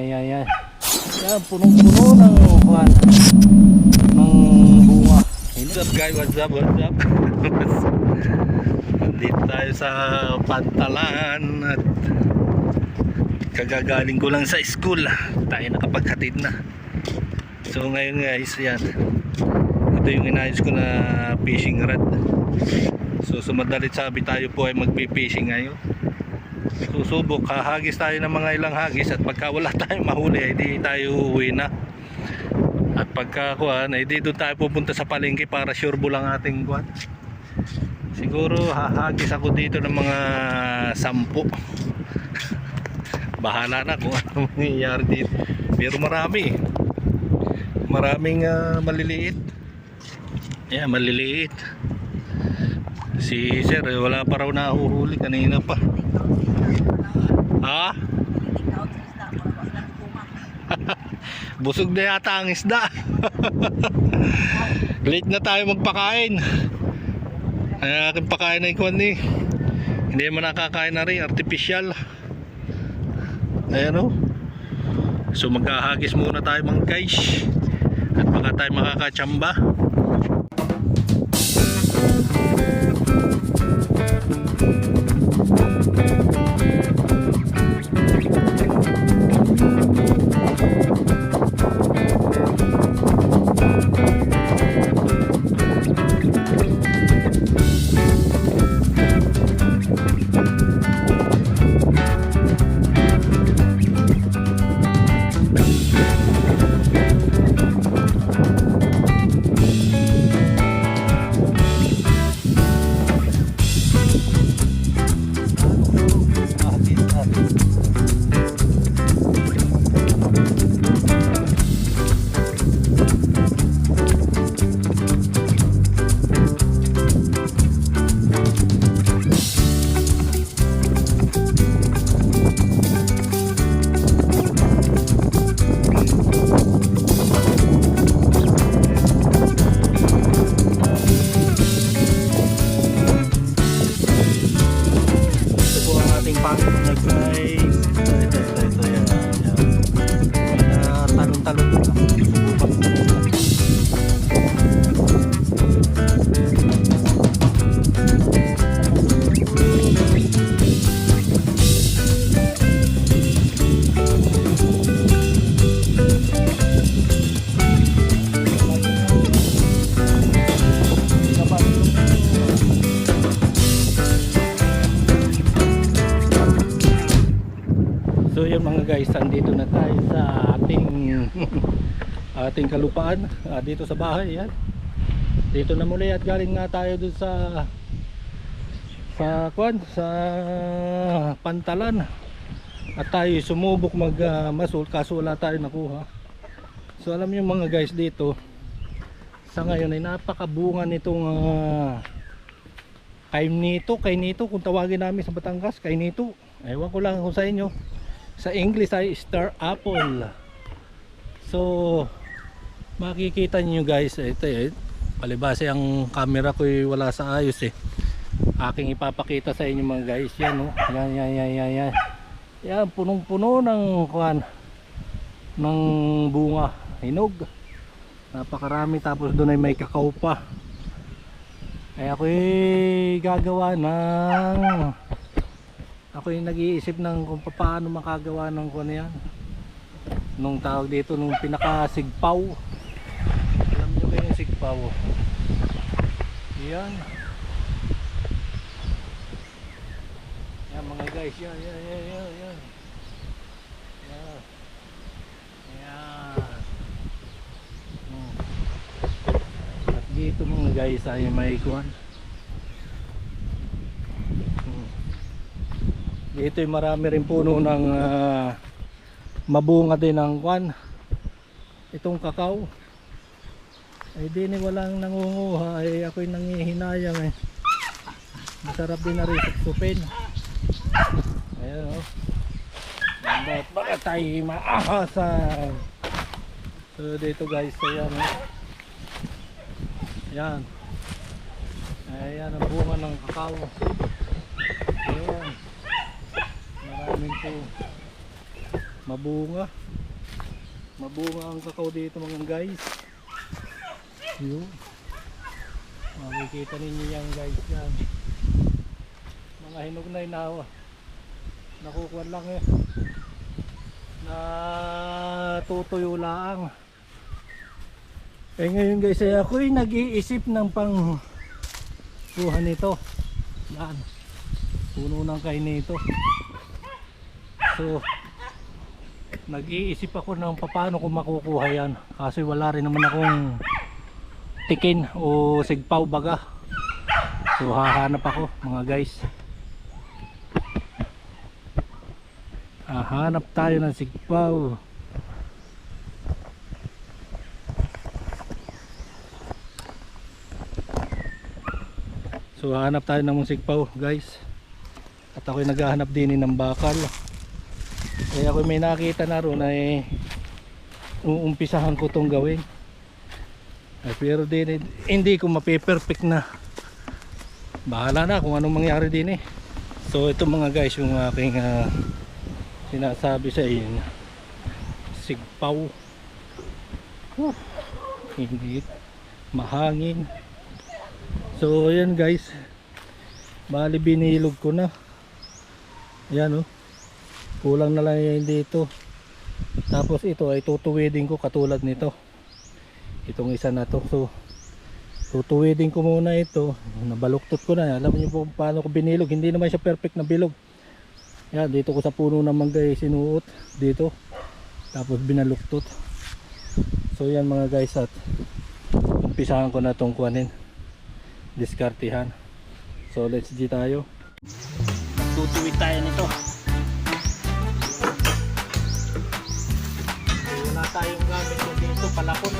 Ayan, ayan. Yan, punong-puno ng kuhan. Ng bunga. What's up guys? What's up? What's up? Nandito tayo sa Pantalan at kagagaling ko lang sa school. Tayo nakapaghatid na. So ngayon guys, yan. Ito yung inayos ko na fishing rod. So sumadalit sabi tayo po ay magpi-fishing ngayon. Susubok, hahagis tayo ng mga ilang hagis at pagka wala tayong mahuli, ay di tayo uuwi na. At pagka kuhan, ay dito tayo pupunta sa palengke para sure bull ang ating kuhan. Siguro hahagis ako dito ng mga sampu. Bahala na kung ano mangyayari dito. Pero marami. Maraming ah, maliliit. Yeah, maliliit. Si sir, eh, wala pa raw nahuhuli kanina pa. Ha? Busog na yata ang isda. Late na tayo magpakain. Ay aking pakain na ikuan ni. Hindi mo nakakain na rin, artificial. Ayan o. So maghahagis muna tayo mga guys. At baka tayo makakatsamba. Mga guys, andito na tayo sa ating ating kalupaan ah, dito sa bahay yan. Dito na muli at galing nga tayo dun sa sa kwan sa pantalan. At tayo sumubok mag ah, masul kaso wala tayo nakuha. So alam niyo mga guys dito sa ngayon ay napakabunga nitong uh, kainito, kainito kung tawagin namin sa Batangas, kainito. Ewan ko lang kung sa inyo sa English ay star apple. So makikita niyo guys ito eh palibase ang camera ko wala sa ayos eh. Aking ipapakita sa inyo mga guys yan oh. Yan yan yan yan yan. Yan punong puno ng kuan ng bunga. Hinog. Napakarami tapos doon ay may kakao pa. Ay ako gagawa ng ako yung nag-iisip ng kung paano makagawa ng kung ano yan. Nung tawag dito nung pinakasigpaw. Alam nyo kayo yung sigpaw? Yan. Yan mga guys. Yan yan yan yan yan. Yan. Yan. Hmm. at dito mga guys ay may kuhan Dito ay marami rin puno ng ah, mabunga din ng kwan. Itong kakao. Ay di ni walang nangunguha ay ako'y nangihinayang eh. Masarap din na rin supin. Ayan oh. Bakit baka tayo maahasan. So dito guys, ayan oh. Ayan. Ayan ang bunga ng kakao. Ayan maraming po Mabunga. Mabunga ang kakao dito mga guys. Yun. Makikita ninyo yan guys yan. Mga hinog na inawa. Nakukuha lang eh. Natutuyo lang. Eh ngayon guys ay ako'y nag-iisip ng pang kuha nito. Yan. Puno ng kain nito. So nag-iisip ako ng paano ko makukuha yan. Kasi wala rin naman akong tikin o sigpaw baga. So hahanap ako mga guys. Hahanap tayo ng sigpaw. So hahanap tayo ng sigpaw guys. At ako'y naghahanap din ng bakal. Kaya ako may nakita na ron ay uumpisahan ko tong gawin. Ay, pero din, hindi ko mape-perfect na. Bahala na kung anong mangyari din eh. So ito mga guys yung aking ah, sinasabi sa inyo. Sigpaw. Hindi. Mahangin. So ayan guys. Bali binilog ko na. Ayan oh. Kulang na lang yan dito. Tapos ito ay tutuwidin ko katulad nito. Itong isa na to. So tutuwidin ko muna ito. Nabaluktot ko na. Alam niyo po paano ko binilog. Hindi naman siya perfect na bilog. Yan dito ko sa puno ng mangga eh, sinuot dito. Tapos binaluktot. So yan mga guys at umpisahan ko na tong kuhanin. Diskartihan. So let's G tayo. Tutuwid tayo nito. Tayong gamit ko dito, palakot.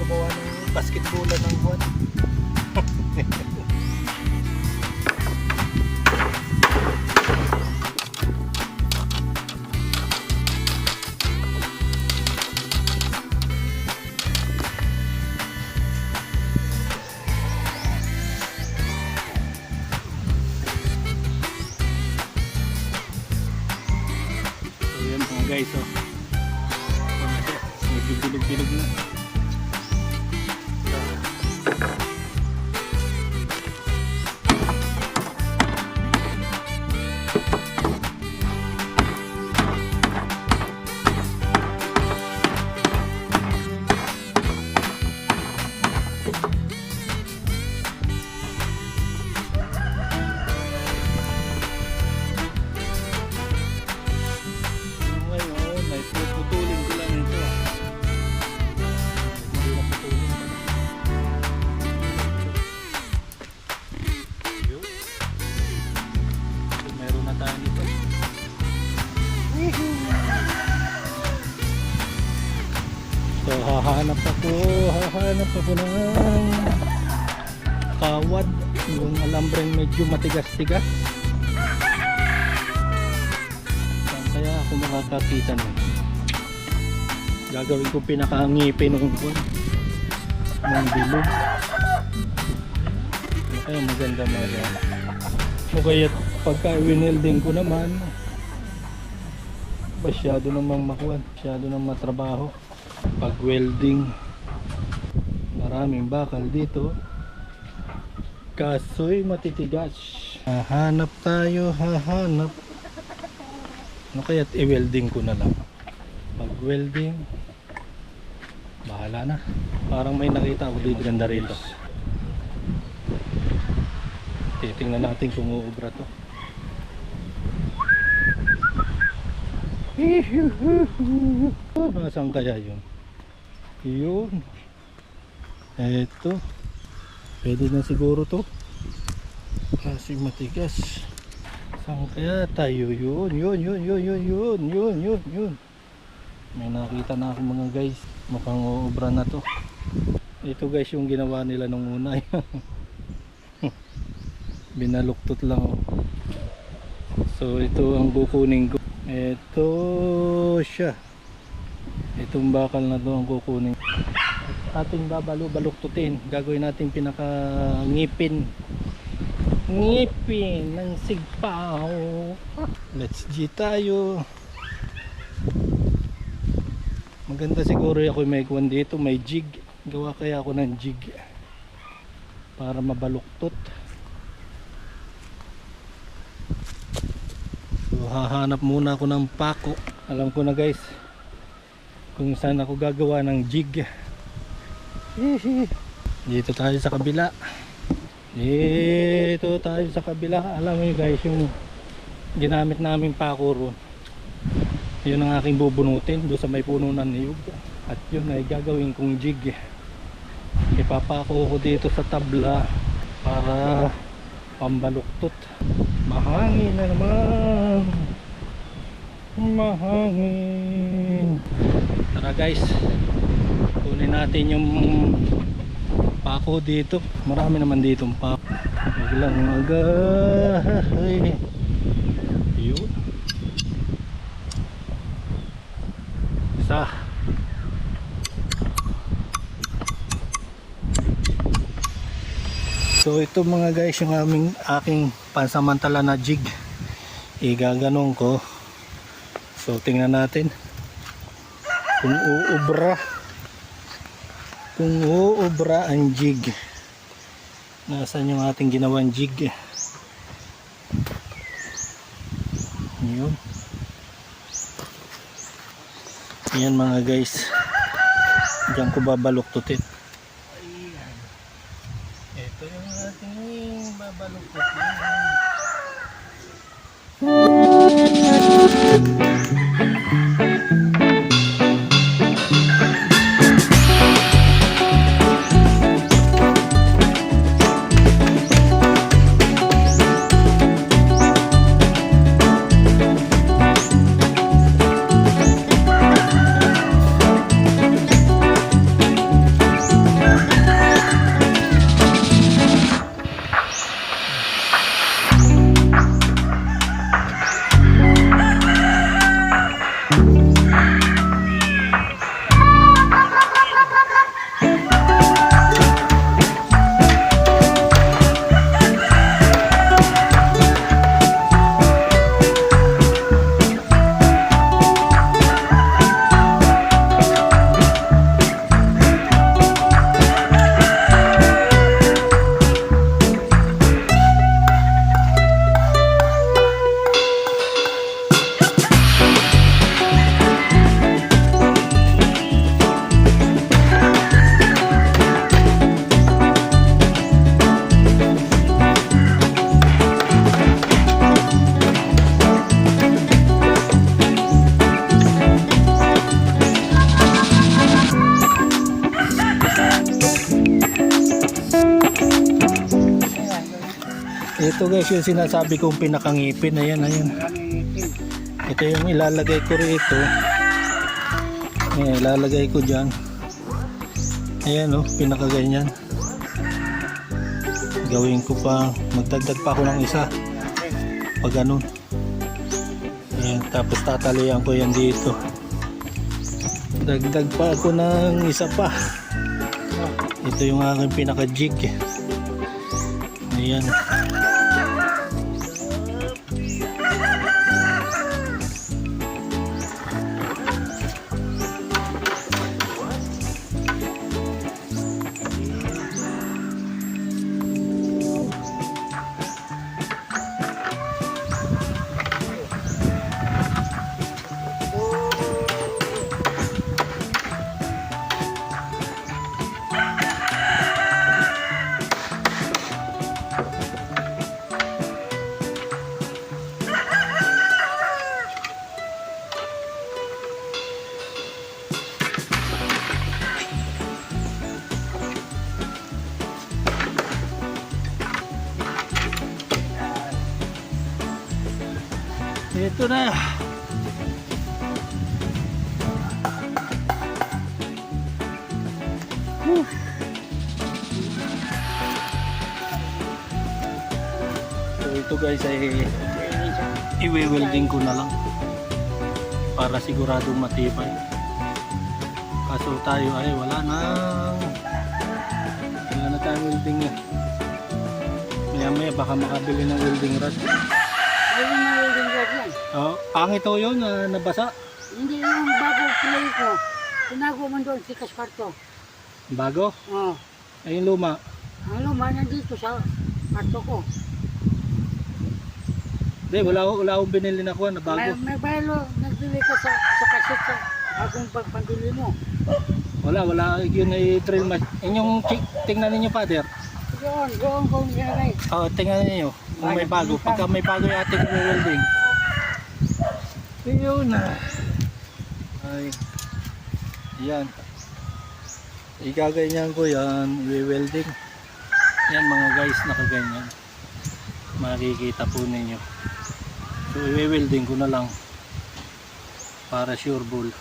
Gumawa ng basketballan ng kwan. Yung alambreng medyo matigas-tigas. Kaya ako makakakita nun? Gagawin ko pinakangipin ng ng bilog. Kaya maganda mga o kaya pagka winelding ko naman masyado namang makuha masyado namang matrabaho pag welding maraming bakal dito kaso'y matitigas. Hahanap tayo hahanap. Ano kaya't i-welding ko na lang? Pag welding bahala na. Parang may nakita ako dito ganda rito. Titingnan natin kung uubra to. Nasaan kaya yun? Yun. Eto. Pwede na siguro to. Kasi matigas. Saan kaya tayo yun? Yun, yun, yun, yun, yun, yun, yun, yun. May nakita na ako mga guys. Mukhang uubra na to. Ito guys yung ginawa nila nung una. Binaluktot lang. oh. So ito ang kukunin ko. Ito siya. Itong bakal na to ang kukunin. Ating babalo baluktutin. Gagawin natin pinaka ngipin. Ngipin ng sigpaw. Let's G tayo. Maganda siguro ako may kwan dito, may jig. Gawa kaya ako ng jig para mabaluktot. So hahanap muna ako ng pako. Alam ko na guys kung saan ako gagawa ng jig. Hihi. Dito tayo sa kabila. Dito tayo sa kabila. Alam mo guys yung ginamit namin pako ron. Yun ang aking bubunutin doon sa may puno ng niyog. At yun ay gagawin kong jig. Ipapako ko dito sa tabla para pambaluktot. Mahangin na naman. Mahangin. Tara guys. Kunin natin yung pako dito. Marami naman dito pako. Huwag lang agay. Yun. Isa. So ito mga guys yung aming aking pansamantala na jig. Igaganong ko. So tingnan natin kung uubra. Kung uubra ang jig. Nasaan yung ating ginawang jig? Yun. Yan mga guys. Diyan ko babaluktutin. Ito yung ating babaluktutin. Ito guys yung sinasabi kong pinakangipin. Ayan, ayan. Ito yung ilalagay ko rito. Ayan, ilalagay ko dyan. Ayan oh, pinakaganyan. Gawin ko pa, magdagdag pa ako ng isa. Pag ganun. Ayan, tapos tatalian ko yan dito. Dagdag pa ako ng isa pa. Ito yung aking pinaka-jig. Ayan. Ito iwi-welding ko na lang para siguradong matibay. Kaso tayo ay wala na. Wala na tayong welding eh. Maya maya baka makabili ng welding rod. Ayun na yung rod yan. Oh, pangit to yun, ah, nabasa. Hindi yung bago play ko. Tinago mo doon si Kasparto. Bago. Oh. Ayun luma. Ang luma nandito sa kwarto ko. Hindi, wala, wala akong binili na kuha na bago. may baylo, nagbili ka sa, sa kasit sa bagong pagpandili mo. Wala, wala. Yun ay drill match. Inyong chi- tingnan ninyo, father. Doon, doon ko nilagay. Oo, tingnan ninyo. Kung may bago. Pagka may bago yung ating welding. Ayun na. Ay. Yan. Ikaganyan ko yan. We-welding. Yan mga guys, nakaganyan. Makikita po ninyo. So, i-welding ko na lang. Para sure ball.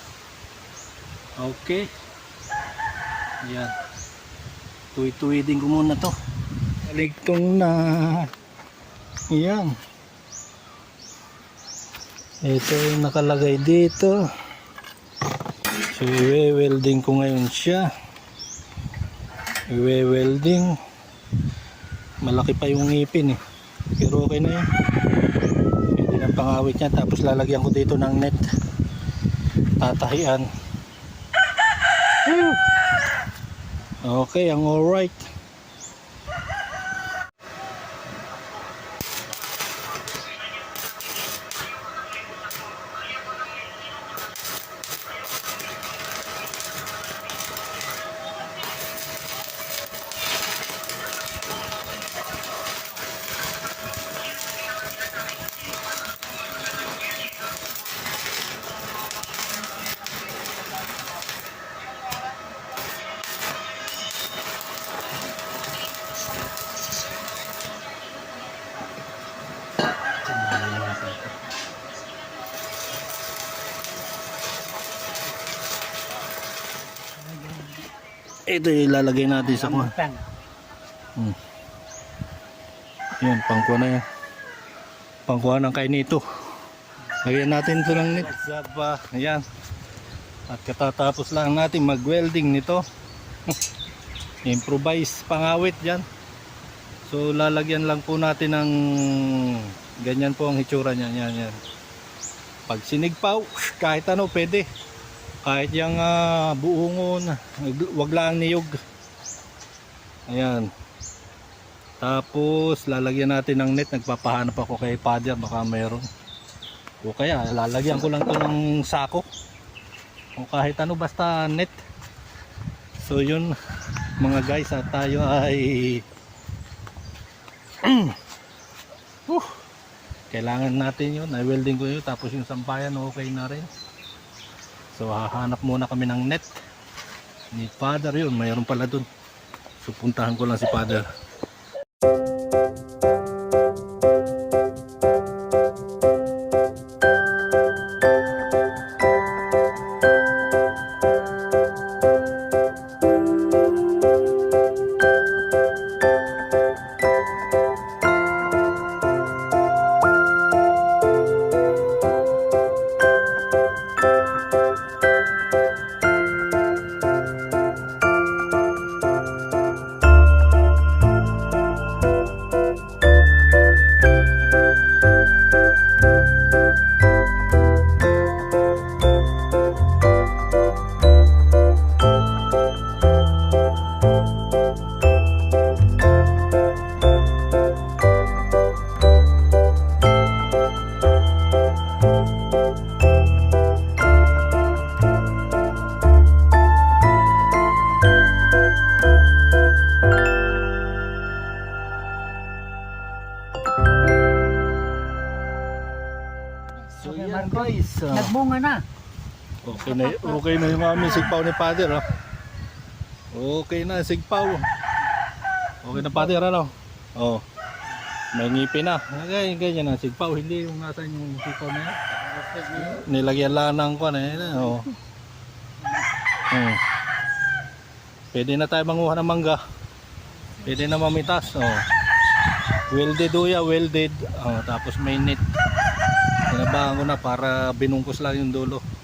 Okay. Yan. Tuwi-tuwi ko muna to. Baligtong na. Yan. Ito yung nakalagay dito. So, i-welding ko ngayon siya. I-welding. Malaki pa yung ngipin eh. Pero okay na yan. Ng pangawit niya. Tapos lalagyan ko dito ng net. Tatahian. Okay, ang alright. Ito ilalagay natin sa kuha. Pang. Hmm. Yan, pangkuha na yan. Pangkuha ng kainito. Lagyan natin ito ng. Zaba. Ayan. At katatapos lang natin mag-welding nito. Improvise pangawit yan. So lalagyan lang po natin ng ganyan po ang hitsura niya. Yan, yan. Pag sinigpaw, kahit ano pwede. Kahit yung ah, buungon, wag lang niyog. Ayan. Tapos lalagyan natin ng net. Nagpapahanap ako kay father baka mayroon. O kaya lalagyan ko lang to ng sako. O kahit ano basta net. So yun mga guys at tayo ay uh, kailangan natin yun. I-welding ko yun tapos yung sampayan okay na rin. So hahanap muna kami ng net ni father yun. Mayroon pala dun. So puntahan ko lang si father. So Okay na, okay na yung aming sigpaw ni Father, oh. Okay na, sigpaw. Okay na, Father, ano? Oh. May ngipin na. Ganyan, ganyan na, sigpaw. Hindi yung nasa yung sigpaw na yan. Nilagyan lang ng kwan, eh. Oh. Hmm. Pwede na tayo manguha ng mangga. Pwede na mamitas, oh. Welded o ya, welded. Oh, tapos may net. Tinabahan ko na para binungkos lang yung dulo.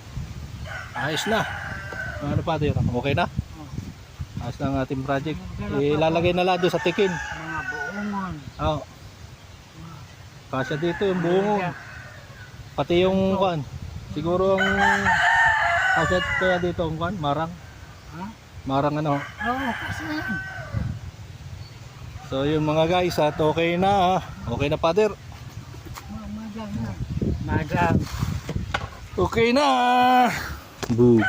Ayos na. Ano pa tayo? Okay na? Ayos na ang ating project. Ilalagay na lang doon sa tikin. Mga buongon. Oo. Kasya dito yung buong. Pati yung kwan. Siguro ang kasya kaya dito ang kwan. Marang. Ha? Marang ano. Yan. So yun mga guys at okay na. Okay na father. Magang na. Magang. Okay na. Book